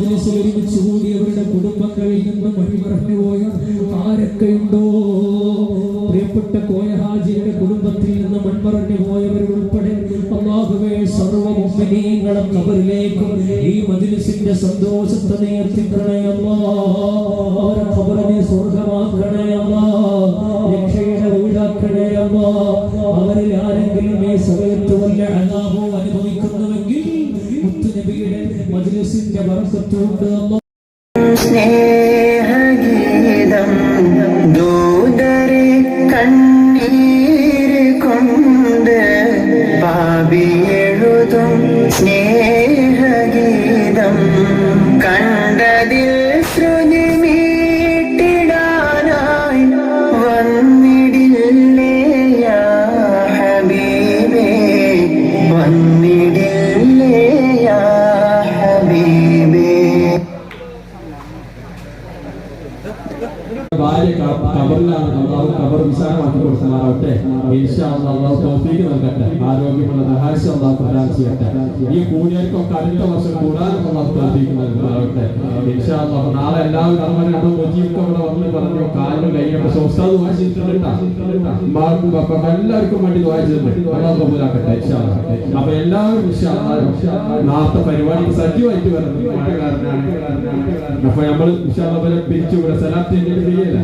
മജ്ലിസിൽ ഒരുമിച്ച് കൂടിയവരുടെ കുടുംബങ്ങളിൽ നിന്ന് വഴിമറഞ്ഞു പോയ ആരൊക്കെയുണ്ടോ പ്രിയപ്പെട്ട കോയഹാജിയുടെ കുടുംബത്തിൽ നിന്ന് മൺമറഞ്ഞു പോയവരുൾപ്പെടെ അള്ളാഹുവേ സർവ കബറിലേക്കും ഈ മജ്ലിസിന്റെ സന്തോഷത്തെ നീ എത്തിക്കണേ അവരെ കബറിനെ സ്വർഗമാക്കണേ അല്ലാ രക്ഷയുടെ വീടാക്കണേ അല്ലാ അവരിൽ ആരെങ്കിലും ഈ സമയത്ത് വല്ല അലാഭോ മജ്ലിസിന്റെ ബർക്കത്തുകൊണ്ട് സ്നേഹഗീതം ദൂതരെ കണ്ണീര് കൊണ്ട് പാപിയെഴുതും സ്നേഹഗീതം ഭാര്യ കബറിലാണ് അള്ളാഹു കബർ വിശാലമാക്കി അല്ലാഹ് അള്ളാഹു നൽകട്ടെ. ആരോഗ്യമുള്ള ചെയ്യട്ടെ. ഈ കൂടിയവർക്കൊക്കെ അടുത്ത വർഷം കൂടാൻ അള്ളാഹു നൽകുമാറാവട്ടെ അല്ലാഹ് നാളെ എല്ലാവരും നമ്മൾ രണ്ടോ മുജീബ് ഇവിടെ വന്ന് പറഞ്ഞു കാലിന് കൈയ്യൊക്കെ സ്വസ്ഥാത് എല്ലാവർക്കും വേണ്ടി അല്ലാഹ് അപ്പൊ എല്ലാവരും നാളത്തെ പരിപാടിക്ക് സജീവമായിട്ട് വരുന്നത് അപ്പൊ നമ്മൾ അല്ലാഹ് പിരിച്ചു ഇവിടെ സലാത്ത് ചെയ്യല